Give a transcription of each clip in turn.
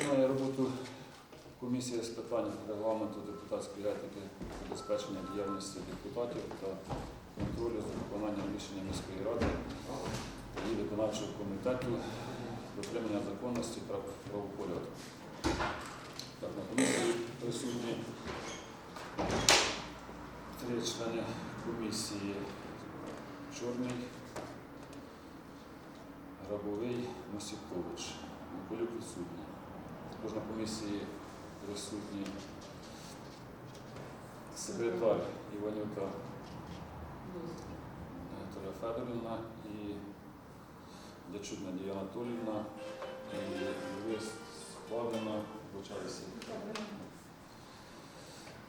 Починає роботу комісія з питань регламенту депутатської етики, забезпечення діяльності депутатів та контролю за виконанням рішення міської ради і виконавчого комітету дотримання законності та правопорядку. Так, на комісії присутні три члени комісії Чорний, Грабовий, Мосікович. Миколюк відсутній. Також на комісії присутні секретар Іванюка Наталя Федорівна і Дячук Надія Анатоліївна і юрист Складена Бочарисі.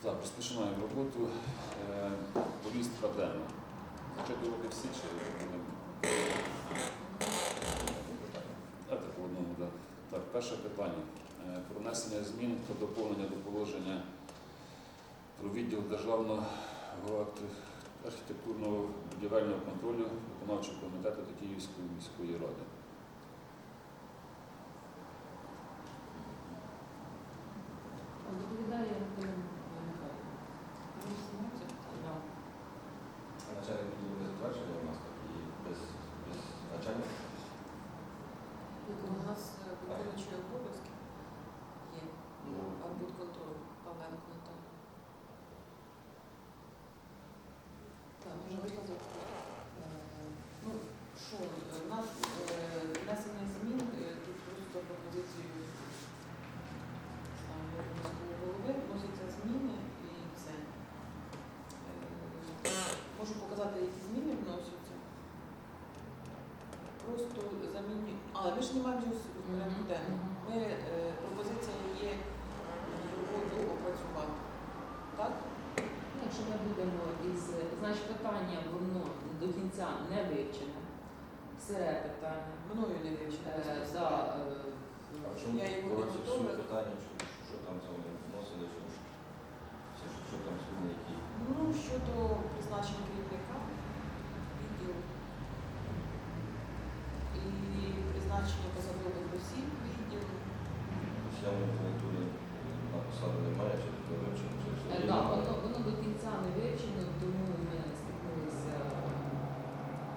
Так, розпочинаємо роботу. Е, Повістка денна. Спочатку роки всі чи вони? Давайте по одному, так. Так, перше питання. Е, Про внесення змін та доповнення до положення про відділ державного архітектурного будівельного контролю виконавчого комітету та Київської міської ради. Доповідає Антон Михайлович. Да. А начальник відділу не затверджений у нас так і без, без начальника? У нас е, виконуючий обов'язки є Ну, арбудконтроль Павленко Наталя. Так, можна виказати. Ну, що, е, у нас е, внесення змін, е, тут просто пропозицію ставлю міського голови, вносяться зміни і це. Е, Можу які зміни вносяться. Просто замінюємо. Але ми ж не маємо вже в порядку Мгм, денному. Ми, е, пропозиція є роботу опрацювати. Так? Ну, Якщо ми будемо із значить питання, воно до кінця не вивчене. Сире питання. Мною не вивчено. Е, да, е, А чому Я його не коротше готова. суть питання, що, що там вони вносили, що, що, що там зміни які? Ну, щодо призначення керівника відділу і призначення посадових осіб відділу. Тобто я на посаду немає, чи не вивчено, чи все е, є? да, воно, воно до кінця не вивчено, тому ми стикнулися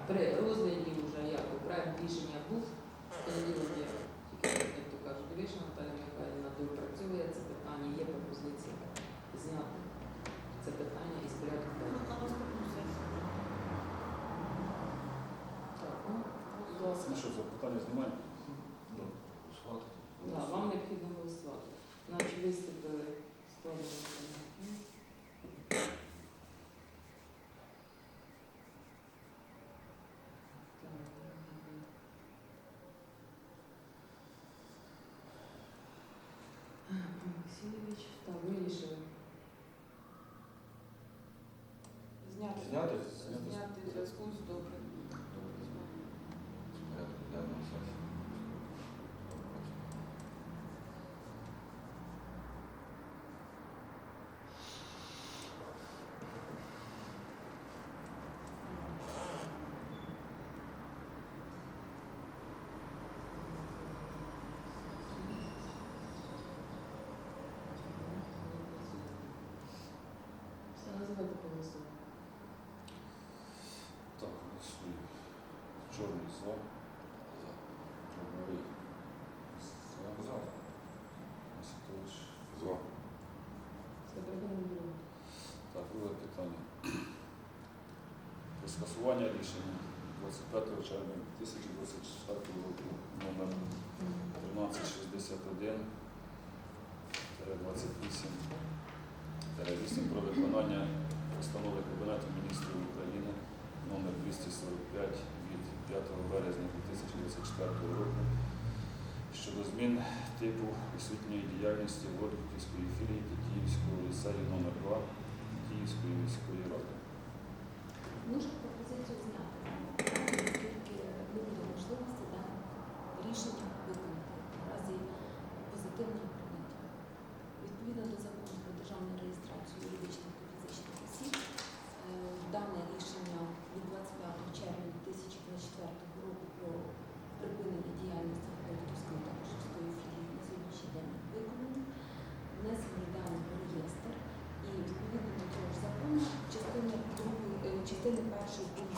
при розгляді вже як проект рішення був в понеділок, я тільки як то кажуть, вирішена Наталя Михайлівна допрацьовує це питання, є пропозиція зняти це питання із порядку Ну що, запитання знімаємо? Ну, схватити. Да, вам необхідно голосувати. Значить, виступили складені. Олексійович, так, вирішили. Зняти. Зняти? Зняти в зв'язку з добрим. Так, голосуємо. Чорний за. Грабовий за. За. Мосікович За. Все, переходимо до другого. Так, друге питання. Про скасування рішення 25 червня 2024 року номер 1361 28 8 про виконання постанови Кабінету міністрів України номер 245 від 5 березня 2024 року щодо змін типу освітньої діяльності Водківської філії Київського ліцею номер 2 Київської міської ради. Можна пропозицію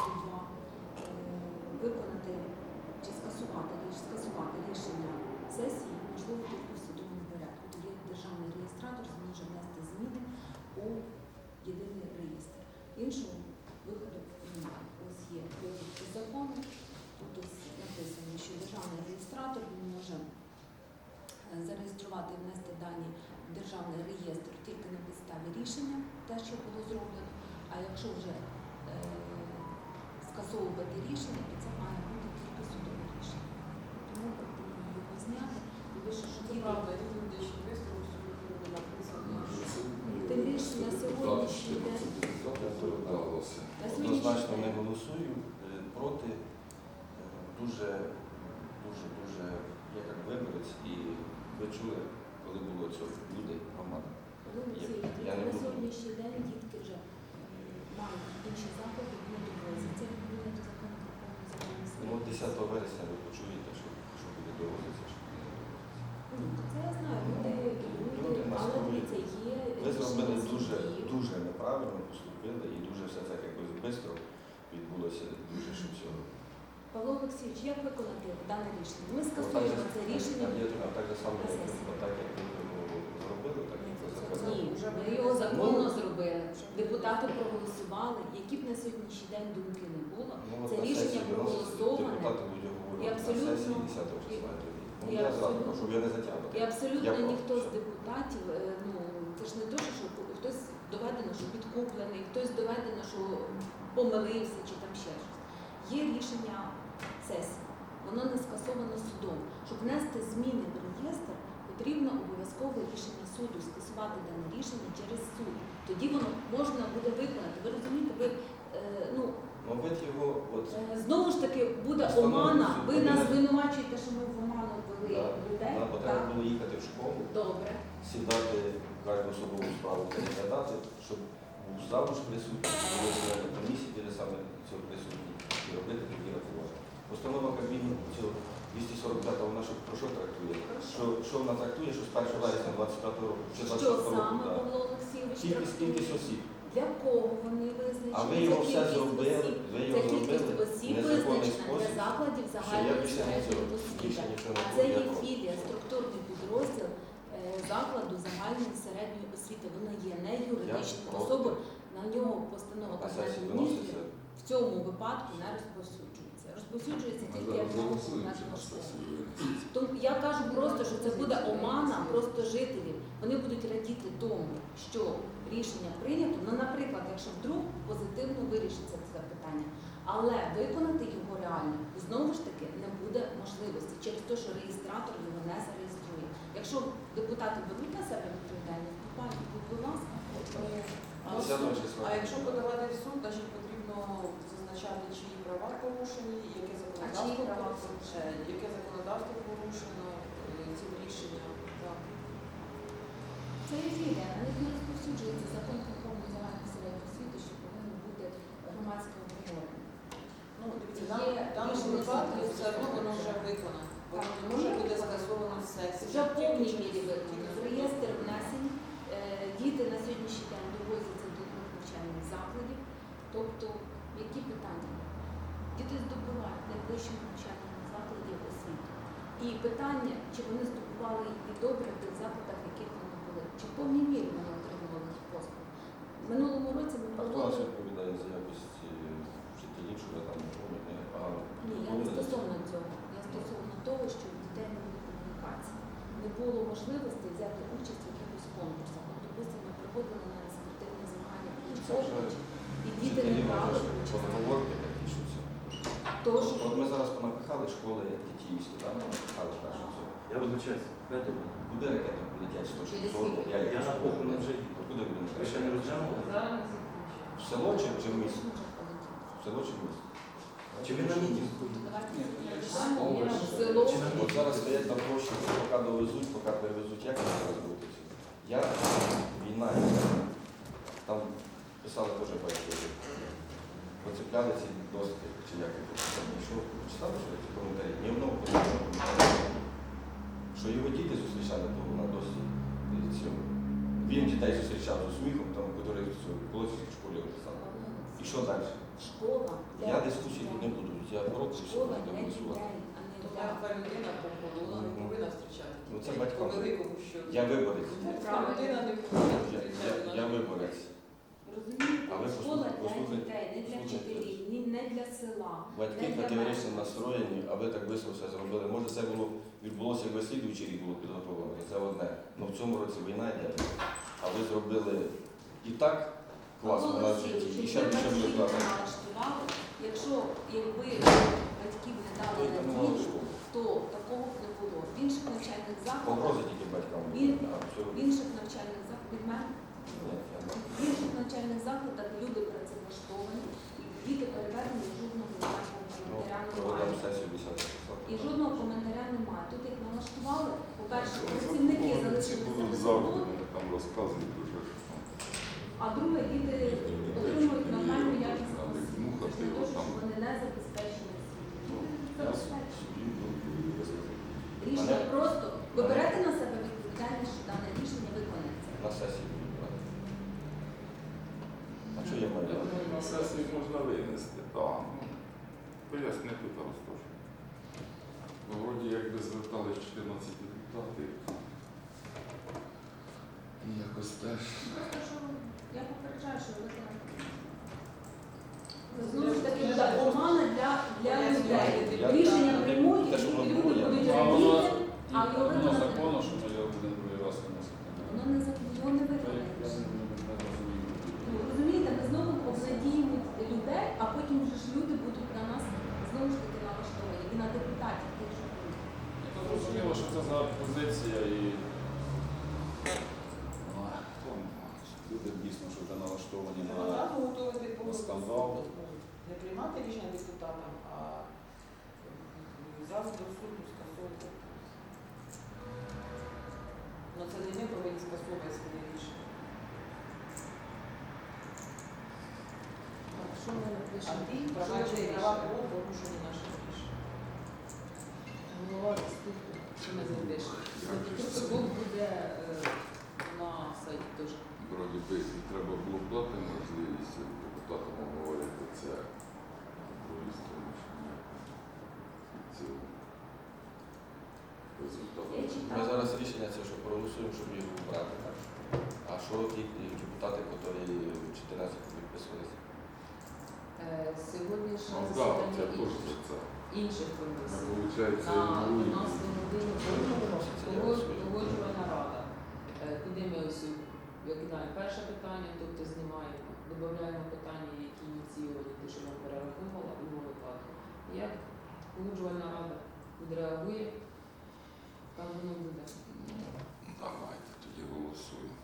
рішення виконати чи скасувати скасувати рішення сесії, можливо, тільки в судовому порядку. Тоді державний реєстратор зможе внести зміни у єдиний реєстр. Іншого виходу немає. Ось є випадки закону, тут написано, що державний реєстратор може е, зареєструвати і внести дані в державний реєстр тільки на підставі рішення, те, що було зроблено. А якщо вже е, скасовувати рішення, то це має бути тільки судове рішення. Тому пропоную його зняти. І вище, що Це діти- правда, я не дуже швидко, що ви написано. Тим більше на сьогоднішній день. На сьогоднішній Однозначно не день. голосую е, проти. Е, Дуже, дуже, дуже я як виборець і ви чули, коли було це люди, громада. Олексій, Я не на буду. сьогоднішній день дітки вже е, мають інші заклади, вони довозяться відповідно до закону про повну Ну, загальну 10 вересня ви почуєте, що, що буде доводитися, що буде доводитися. Ну, Це я знаю, люди, Люди люди, але настроєні. дивіться, є Ви зробили рішення дуже, дуже неправильно поступили і дуже все так якось швидко відбулося, дуже щоб цього. Павло Олексійович, як виконати дане рішення? Ми скасуємо це рішення. А так же саме, так як ви його зробили, так і це законно. Ні, ми його законно зробили. Депутати проголосували, які б на сьогоднішній день думки не було. Ну, Це рішення проголосоване. Говорити І абсолютно- сесії 10 числа. і-. Ну, і абсолютно-. І абсолютно ніхто з депутатів, е, ну це ж не те, що доведено, що підкуплений, хтось доведено, що помилився чи там ще щось. Є рішення сесії, воно не скасовано судом. Щоб внести зміни в реєстр, потрібно обов'язково рішення суду, скасувати дане рішення через суд. Тоді воно можна буде виконати. Ви розумієте, ви е, ну ви його, от, е, знову ж таки буде омана. Ви нас звинувачуєте, що ми в оману ввели людей. треба Так, було їхати в школу, добре. сідати кожну особову справу переглядати, щоб був завуч присутній, були члени комісії, де саме цього присутні, і робити тоді рахування. Постанова Кабміну цього 245 вона що, про що трактує? Що, що вона трактує, що з 1 вересня 25 року, чи Що 26 року, саме да. Павло Олексійович Кількість, трактує? кількість осіб. Для кого вони визначені? А ви його все кількість зробили, осіб. ви його кількість зробили осіб незаконний визначена для спосіб. закладів Що я загальної більше не середньої цього, освіти. не це буду. є Я проти. філія, структурний підрозділ закладу загальної середньої освіти. Воно є не юридичною особою. На нього постанова Кабінету міністрів в цьому випадку не розповсюджується. Розповсюджується тільки як. Тому я кажу просто, що це буде омана просто жителів. Вони будуть радіти тому, що рішення прийнято. Ну, наприклад, якщо вдруг позитивно вирішиться це питання, але виконати його реально знову ж таки не буде можливості через те, що реєстратор його не зареєструє. Якщо депутати беруть на себе відповідальність, то пані, будь ласка, А, 10 числа. а якщо подавати в суд, значить потрібно зазначати, чиї права порушені, яке законодавство порушено, яке законодавство порушено е, цим рішенням. Це є філія, на них не розповсюджується закон про повну загальну середню освіту, що повинно бути громадське обговорення. Ну, дивіться, в даному випадку все одно воно вже виконано. Воно Так. не може бути скасовано з сесії. Вже в повній Тільки мірі через- виконано. В реєстр внесень е, діти на сьогоднішній день довозяться до двох навчальних закладів. Тобто, які питання? Діти здобувають в найближчому навчальному закладі освіту. І питання, чи вони здобували її добре в тих закладах, в яких вони були, чи в повній мірі вони отримували їх послуг. В минулому році ми проводили. відповідає за якість вчителів, що ви там робите непогано? Ні, я не стосовно цього. Я стосовно того, що в дітей не було комунікації. Не було можливості взяти участь в якихось конкурсах. От, допустимо, ми приходили на спортивні змагання і діти не Вчителі брали. Поговорки такі, що це. Тож, От ми зараз понапихали школи, як київські, там понапихали перше все. Я вибачаюсь, Петро, Куди ракети полетять з що скільки? я Я на похорони вже їду. Куди будемо? Ви ще не розглянули? Зараз. В село чи, чи в місто? В село чи в місто? Чи ви на мітинг? Давайте Ні, питання ні, є ні, в село. Чи на От зараз стоять на площі, поки довезуть, поки перевезуть, як це зараз буде? Я війна, там писали теж батьки. Поцепляли ці доски, чи як їх там йшов. Читали, що ці коментарі? Ні одного коментаря. Що його діти зустрічали того на досі. Він дітей зустрічав з усміхом, там, який в Колосівській школі вже сам. І що далі? Школа для Я дискусії тут не буду. Я все, Школа не для голосувати. дітей, а не То для мертва людина вона не повинна зустрічати. Ну, це що. Я виборець. Я, я, я виборець. Розумієте, школа для дітей, не для вчителів, ні не для села. Батьки категорично настроєні, а ви так весело все зробили. Може це було відбулося, якби слідуючий рік було підготовлено. Це одне. Ну в цьому році війна йде. А ви зробили і так класно на житті, і ще більше буде класно. Якщо якби батьків не дали школи. то такого б не було. В інших навчальних закладах, Погрози тільки батькам. В інших навчальних закладах навчальних закладах люди працевлаштовані, діти переведені жодного Ну, коментаря немає. 10 числа. І жодного коментаря немає. Тут як налаштували, по-перше, працівники залишилися без роботи, там розказують дуже. а друге, діти отримують нормальну якість освіти. не що вони не забезпечені. Забезпечені. Рішення просто ви берете на себе відповідальність, що дане рішення виконується. На сесії будемо брати. А що я маю? На сесію можна винести, так. Ну, пояснити зараз теж. Вроді якби звертались 14 депутатів. І якось теж. Просто я попереджаю, що ви. Знову ж таки, буде для, для людей. Рішення приймуть, що люди воно будуть воно, радіти, а його воно законно, що ми його будемо другий раз виносити. Воно не зак- його не Та я- я виконаєш. не- не- не розумію. Ну, Розумієте, ми знову обнадіємо людей, а потім вже ж люди будуть на нас знову ж таки налаштовані. І на депутатів тих, що будуть. Ну, Зрозуміло, що це за позиція і люди дійсно, що вже налаштовані Ну, на готувати скандал. Не приймати рішення депутатам, а зразу до суду скасовувати. Ну це не ми повинні скасовувати своє рішення. Так, що ми напишемо? ті Що права кого порушені наші рішення. Голова заступник, що ми запишемо? Протокол буде е, на сайті теж. Вроді би і треба було дати можливість депутатам обговорити це другій стороні, що ні. Цілу. Результат. Я Ми зараз рішення це, що проголосуємо, щоб його брати. А що ті депутати, які 14 підписувалися? Е, Сьогодні Ну засідання інших, інших комісій. На ігноруємо. 12 годину Виноситься, я погодж- розумію. погоджувальна рада. Е, Куди ми ось викидаємо перше питання, тобто знімаємо, додаємо питання, які ініційовані, ті, що нам перераховувала, другому випадку. Як погоджувальна рада відреагує, там воно буде. Давайте тоді голосуємо.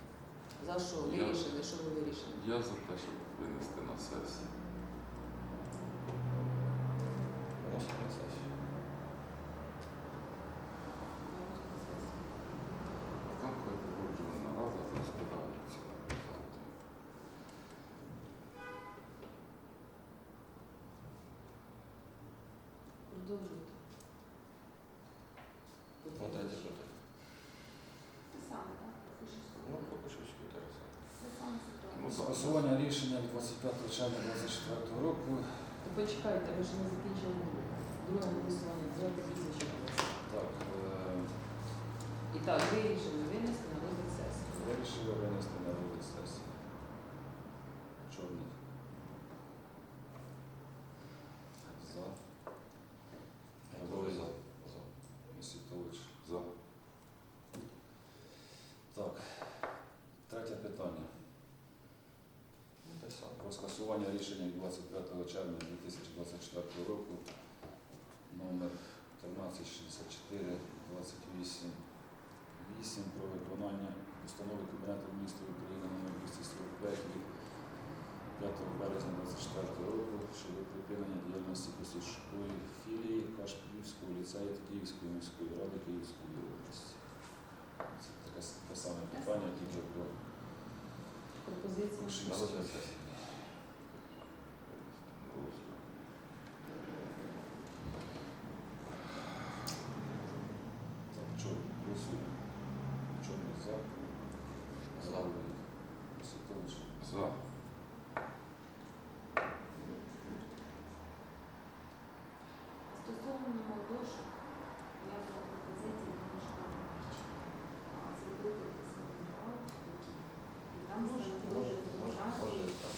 За що вирішили, що ви вирішили? Я за те, щоб винести на сесію. Виносимо на сесію. Там хай розглядається. Продовжуйте. Ну. Те саме, так? Що Ну, поки що само. Те саме ситуація. Ну, Скасування рішення від 25 червня 2024 року. Почекайте, ви ж не закінчили друге голосування. Е, І так, вирішили винести на розгляд сесії. вирішили винести на розгляд сесії. Чорний. За. Готовий за. За. Місітович. За. Так. Третє питання. Про скасування рішення 25 червня 2024 року номер 1364 28 8 про виконання установи Кабінету міністрів України номер 245 від 5 березня 2024 року щодо припинення діяльності посічкової філії Кашпільського ліцею та Київської міської ради Київської області. Це таке саме питання, тільки про Пропозиція. На розгляд сесії. Голосуємо. Так, чорний, голосуємо. Чорний за. За. Місітович. За. Стосовно молодежі, я була пропозиція немножко зробити дискримінал, і там Може, може дуже може, може, так.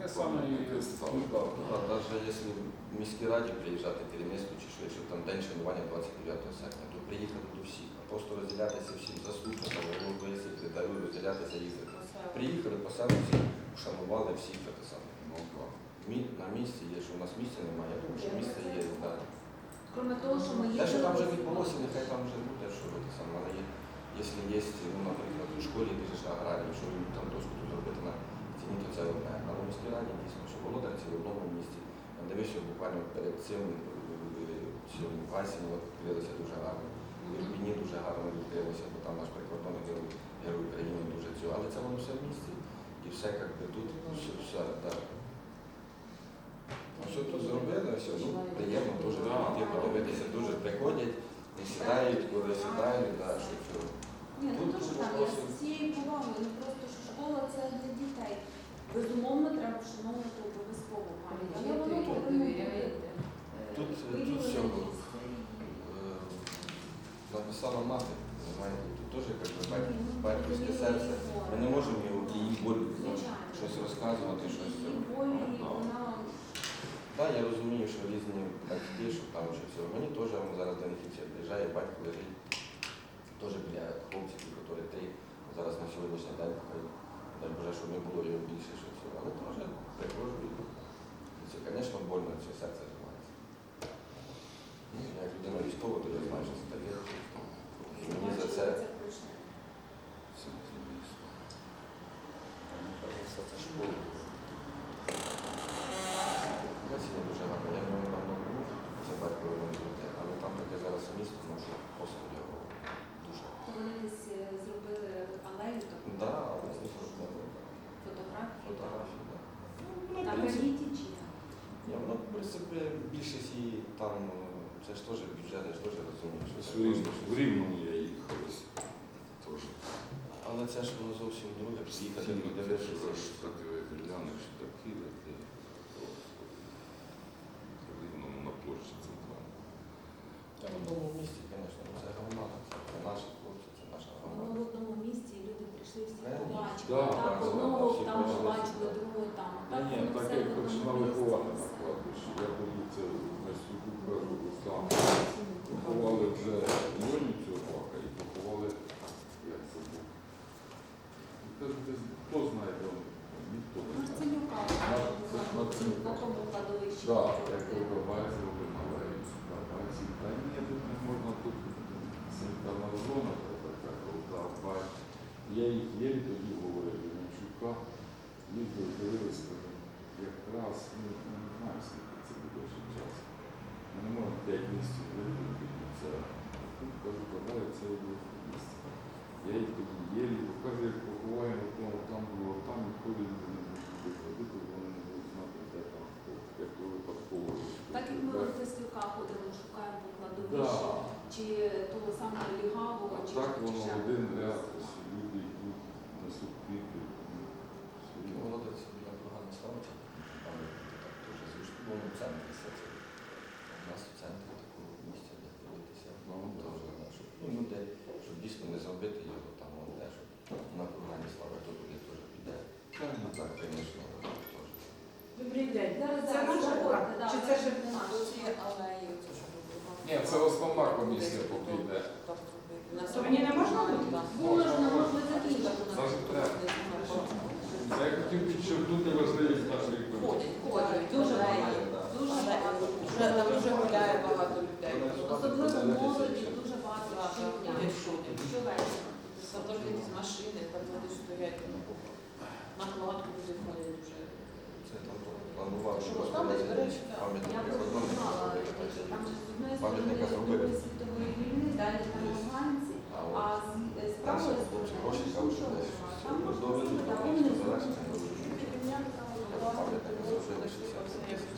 підписали. Ну, да, даже если в міській раді приїжджати керівництво, чи що, якщо там день шанування 29 серпня, то приїхати до всіх, а просто розділятися всім заступникам, головою секретарю, розділятися їздити. Приїхали, посадили, вшанували всіх так само. Ну, На місці є, що у нас місця немає. Я думаю, що місце є. Да. Кроме того, що ми Те, що там вже відбулося, нехай там вже буде, що це саме. Але є, якщо є, ну, наприклад, у школі ти ж аграрії, що там дошку тут зробити на ціні, то це одне. Але в міській раді дійсно, що володарці в одному місці. Я дивився буквально перед цим е, цим Гайсіном відкрилися дуже гарно. В Ірпіні дуже гарно відкрилося, бо там наш прикордонний герой, герой України дуже цього. Але це воно все в місті. І все як би тут, все, все, да. Ну, Все тут зробили, все, ну, приємно дуже Да. прийти, подивитися, дуже приходять, і сідають, коли сідають, да, що цього. Ні, ну дуже там, я з цією повагою, ну просто що школа це для дітей. Безумовно, треба вшановувати обов'язково пам'ять. Але воно повинно е, Тут, тут виділено всього. дійсно. Е, Написала мати, знаєте, тут теж як би, Ні, бать- ну, батьківське серце. Ми не можемо її її болі ну, щось розказувати, щось. Ну, вона Так, я розумію, що різні батьки, що там що всього. Мені теж ну, зараз до приїжджає, батько лежить. Теж біля хлопців, які три. Зараз на сьогоднішній день, дай Боже, щоб не було його більше, що цього. Але теж приходжу і це, звісно, больно, це серце зривається. Ну, як людина військова, то я знаю, що це таке. Мені за це це школа. Гасіння дуже гарно. Я не давно був, це батько ремонтує, але там таке зараз місто, ну що просто його дуже. То вони десь е, зробили алею таку, Да, але це зробили. фотографії. Фотографії, так. Ну, Там в принципі, графіті чи як? ні, воно, в принципі, більшість її там, е, це ж теж бюджет, я ж теж розумію, що це В Рівному- просто В Рівному я їхав ось. Теж. Але це ж воно зовсім друге, приїхати, подивитися. теж аж так глянеш, такі лети. В Рівному на площі центральній. Та в одному місті, звісно, це громада, це наші хлопці, це наша Воно громада. в одному місці, і люди прийшли всі Е, побачили. да, Так, так, одного всі там побачили, всі. другого там. Ні, Так, ні, воно так все як одному починали місці, ховати кладбищі, я тоді це на світу кажу, там поховали вже Льоню цього бака і поховали, як це був. І кажу, десь хто знає, де він? ніхто не знає. Марцинюка, На- це ж на Марцинюка. тому кладовищі. Так, як вибиває зробив алею. Бачив, та ні, тут не можна тут санітарна зона, та така крута, бач. Я їх є тоді говорив, Іванчука, їздив, дивилися, кажу, якраз, ну, ну, не знаю, скільки це буде ще час. Ми не можемо 5 місяців виходити, це, тут, кажу, давай це буде місце. Я їх тоді єлі, бо каже, як поховаємо, тому там було, там ніколи не буде ходити, вони не будуть знати, де там, хто, як то випадково. Так як ми Так. в Фестивка ходимо, шукаємо по Да. кладовищі, чи того самого лігавого, А чи так воно ще. один ряд, люди йдуть, ну, Ну, все. Молодець, біля Кургана Славича, там так дуже звичайно, ну, в центрі все це. У нас в центрі такого місця, де подивитися. Ну, Теж, да, щоб, ну, людей, щоб дійсно не зробити його там, де, щоб на Кургані Слави, то туди теж піде. Ну, так, звісно, теж. Добрий день. Це наша зараз, була? да, Чи це це ж ж не наше. ці алеї, оце що робили? Ні, це основна комісія поки йде. На стороні не можна закінчити. Це я хотів підчеркнути важливість нашої комісії. Ходять, ходять, дуже багато. Дуже багато. Вже там вже гуляє багато людей. Особливо молоді, дуже багато ходять, ходять. Щовечора. Там якісь машини, там люди стоять. На кладку люди ходять вже. Це там планував, Що Пам'ятника сторони зробили. Світової війни, далі там афганці, a z, z prawo jest dużo. Tam można